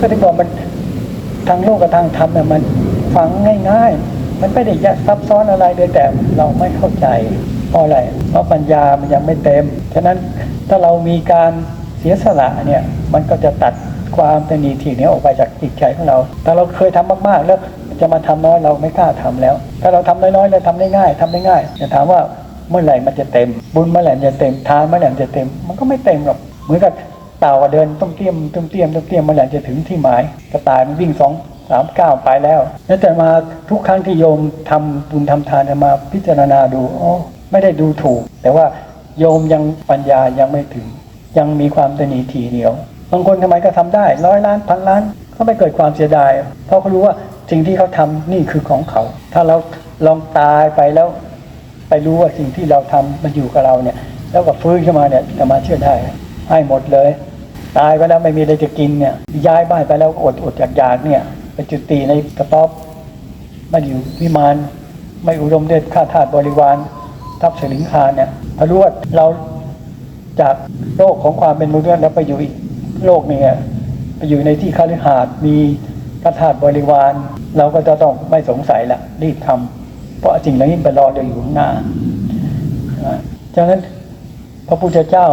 ก็ถึงบอกมันทางโลกกับทางธรรมเนี่ยมันฟังง่าย ๆ มันไม่ได้ยากซับซ้อนอะไรเลยแต่เราไม่เข้าใจเพราะอะไรเพราะปัญญามันยังไม่เต็ม ฉะนั้นถ้าเรามีการเสียสละเนี่ยมันก็จะตัดความตนีทีเนี้ออกไปจากจิตใจของเรา แต่เราเคยทำมากๆ แล้วจะมาทำน้อยเราไม่กล้าทำแล้ว ถ้าเราทำน้อยๆเราทำได้ง่ายทำได้ง่ายจะถามว่าเมื่อไหร่มันจะเต็ม บุญเมื่อไหร่จะเต็มทานเมื่อไหร่จะเต็ม มันก็ไม่เต็มหรอกเหมือนกับ เต่าก็เดินต้มเตี้ยมต้มเตี้ยมต้มเตี้ยมมื่อไหร่จะถึงที่หมายกระต่ายมันวิ่งสองสามเก้าไปแล้วแล้วแต่มาทุกครั้งที่โยมทำบุญทำทานจะมาพิจารณาดูอ๋อไม่ได้ดูถูก แต่ว่าโยมยังปัญญายังไม่ถึง ยังมีความตนีทีเหนียวบางคนทำไมก็ทำได้ร้อยล้านพันล้านก็ไม่เกิดความเสียดาย เพราะเขารู้ว่าสิ่งที่เขาทำนี่คือของเขา ถ้าเราลองตายไปแล้ว ไปรู้ว่าสิ่งที่เราทำมันอยู่กับเราเนี่ย แล้วก็ฟื้นขึ้นมาเนี่ยจะมาเชื่อได้ให้หมดเลย ตายไปแล้วไม่มีอะไรจะกินเนี่ย ย้ายบ้านไปแล้วอดอดอยากอยากเนี่ยไปจุติในกระต๊อบไมาอยู่วิมานไม่อุดมด้วยข้าทาสบริวาร ทับสลิงคาเนี่ยพรว่าเราจากโลกของความเป็นมนุษย์แล้วไปอยู่อีกโลกหนึ่งไปอยู่ในที่คฤหาสน์มีกระถาบริวาร เราก็จะต้องไม่สงสัยละรีบทำเพราะสิ่งเหล่านี้ไปรอเราอยู่ข้างหน้านะฉะนั้นพระพุทธเจ้า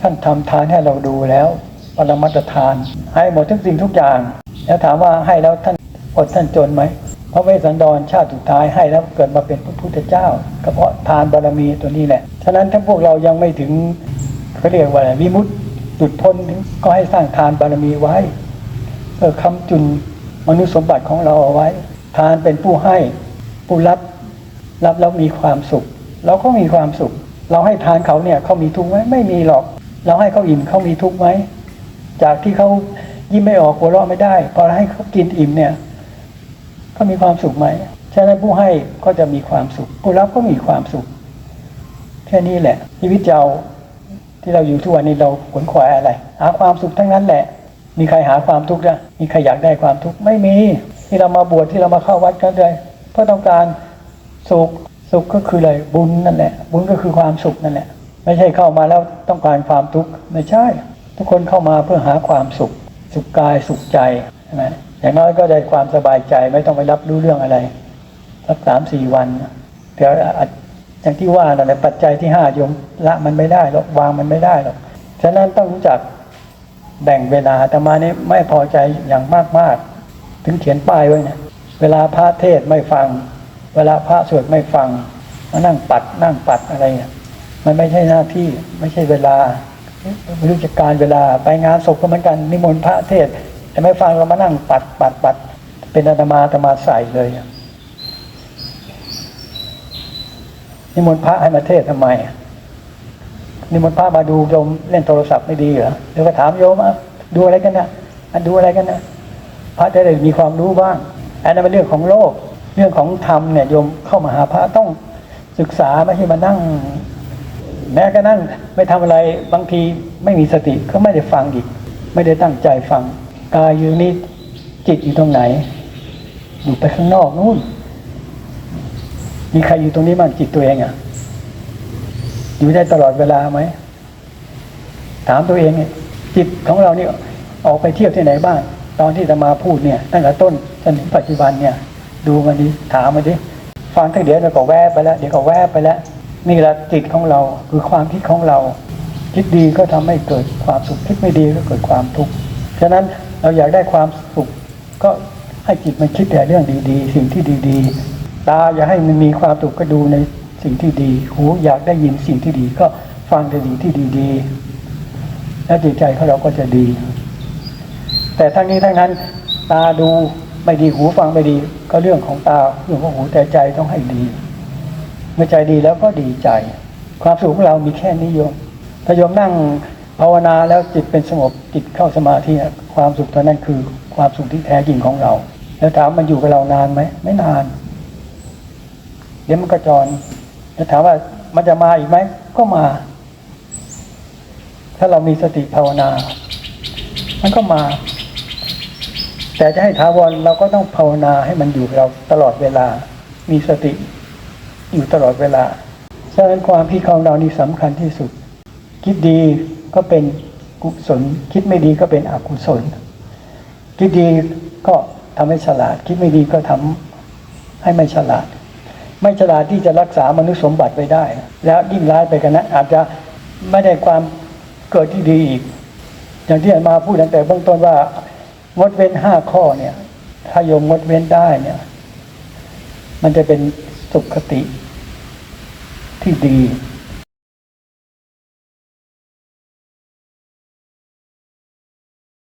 ท่านทำทานให้เราดูแล้ว ปรมัตทาน ให้หมดทุกสิ่งทุกอย่าง แล้วถามว่าให้แล้วท่านอดท่านจนไหมพระเวสสันดรชาติสุดท้ายให้แล้วเกิดมาเป็นพระพุทธเจ้าก็เพราะทานบารมีตัวนี้แหละฉะนั้นถ้าพวกเรายังไม่ถึงเขาเรียกว่าอะไรวิมุตติหลุดพ้นก็ให้สร้างทานบารมีไว้เพื่อคำจุนมนุษย์สมบัติของเราเอาไว้ ทานเป็นผู้ให้ผู้รับรับแล้วมีความสุข เราก็มีความสุข เราให้ทานเขาเนี่ยเขามีทุกข์ไหมไม่มีหรอก เราให้เขาอิ่มเขามีทุกข์ไหม จากที่เขายิ้มไม่ออกหัวเราะไม่ได้ พอให้เขากินอิ่มเนี่ยเขามีความสุขไหมฉะนั้นผู้ให้ก็จะมีความสุข ผู้รับก็มีความสุข แค่นี้แหละ ชีวิตเราที่เราอยู่ทุกวันนี้เราขวนขวายอะไร หาความสุขทั้งนั้นแหละ มีใครหาความทุกข์นะมีใครอยากได้ความทุกข์ไม่มี ที่เรามาบวชที่เรามาเข้าวัดกันเลยเพื่อต้องการสุขสุขก็คืออะไรบุญนั่นแหละ บุญก็คือความสุขนั่นแหละ ไม่ใช่เข้ามาแล้วต้องการความทุกข์ไม่ใช่ ทุกคนเข้ามาเพื่อหาความสุข สุขกายสุขใจใช่ไหมอย่างน้อยก็ได้ความสบายใจไม่ต้องไปรับรู้เรื่องอะไรสักสามสี่วันเดี๋ยวอย่างที่ว่านั่นแหละปัจจัยที่ห้าโยมละมันไม่ได้หรอกวางมันไม่ได้หรอกฉะนั้นต้องรู้จักแบ่งเวลาแต่มานี้ไม่พอใจอย่างมากมากๆถึงเขียนป้ายไว้เนี่ยเวลาพระเทศไม่ฟัง เวลาพระสวดไม่ฟังมานั่งปัดนั่งปัดอะไรเนี่ยมันไม่ใช่หน้าที่ไม่ใช่เวลา ไม่รู้จักการเวลาไปงานศพก็เหมือนกันนิมนต์พระเทศน์แต่ไม่ฟังเรามานั่งปัดปัดปัด เป็นอาตมาอาตมาใส่เลยนิมนต์พระให้มาเทศน์ทำไมนิมนต์พระมาดูโยมเล่นโทรศัพท์ไม่ดีเหรอเดี๋ยวก็ถามโยมอะดูอะไรกันนะอันดูอะไรกันนะพระจะได้มีความรู้บ้าง อันนั้นเป็นเรื่องของโลก เรื่องของธรรมเนี่ยโยมเข้ามาหาพระต้องศึกษาไม่ใช่มานั่ง แม้กระนั่งไม่ทำอะไรบางทีไม่มีสติก็ไม่ได้ฟังอีก ไม่ได้ตั้งใจฟังกายอยู่นี่จิตอยู่ตรงไหน อยู่ไปข้างนอกนู่น มีใครอยู่ตรงนี้บ้างจิตตัวเองอะ่ะ อยู่ได้ตลอดเวลาไหมถามตัวเองจิตของเราเนี่ยออกไปเที่ยวที่ไหนบ้าง ตอนที่จะมาพูดเนี่ย ตั้งแต่ต้นจนถึงปัจจุบันเนี่ย ดูมันดิถามมันดิฟังทั้งเดี๋ยวเดี๋ยวก็แวบไปแล้วเดี๋ยวก็แวบไปแล้ว นี่แหละจิตของเราคือความคิดของเรา คิดดีก็ทำให้เกิดความสุขคิดไม่ดีก็เกิดความทุกข์ฉะนั้นเราอยากได้ความสุข ก็ให้จิตมันคิดแต่เรื่องดีๆ สิ่งที่ดีๆ ตาอยากให้มันมีความสุขก็ดูในสิ่งที่ดี หูอยากได้ยินสิ่งที่ดีก็ฟังแต่สิ่งที่ดีๆ แล้วจิตใจของเราก็จะดี แต่ทั้งนี้ทั้งนั้น ตาดูไม่ดีหูฟังไม่ดี ก็เรื่องของตาเรื่องของหูแต่ใจต้องให้ดี เมื่อใจดีแล้วก็ดีใจ ความสุขของเรามีแค่นี้โยมถ้าโยมนั่งภาวนาแล้วจิตเป็นสงบจิตเข้าสมาธิความสุขเท่านั้นคือความสุขที่แท้จริงของเรา แล้วถามมันอยู่กับเรานานไหมไม่นาน เดี๋ยวมันก็จรจะถามว่ามันจะมาอีกไหมก็มา ถ้าเรามีสติภาวนา มันก็มา แต่จะให้ถาวรเราก็ต้องภาวนาให้มันอยู่กับเราตลอดเวลามีสติ อยู่ตลอดเวลาฉะนั้นความคิดของเรานี่สำคัญที่สุด คิดดีก็เป็นกุศล คิดไม่ดีก็เป็นอกุศล คิดดีก็ทำให้ฉลาด คิดไม่ดีก็ทำให้ไม่ฉลาด ไม่ฉลาดที่จะรักษามนุษย์สมบัติไว้ได้ แล้วยิ่งร้ายไปกันนั้นอาจจะไม่ได้ความเกิดที่ดีอีก อย่างที่อาจารย์มาพูดตั้งแต่เบื้องต้นว่างดเว้นห้าข้อเนี่ย ถ้าโยมงดเว้นได้เนี่ย มันจะเป็น สุขคติที่ดี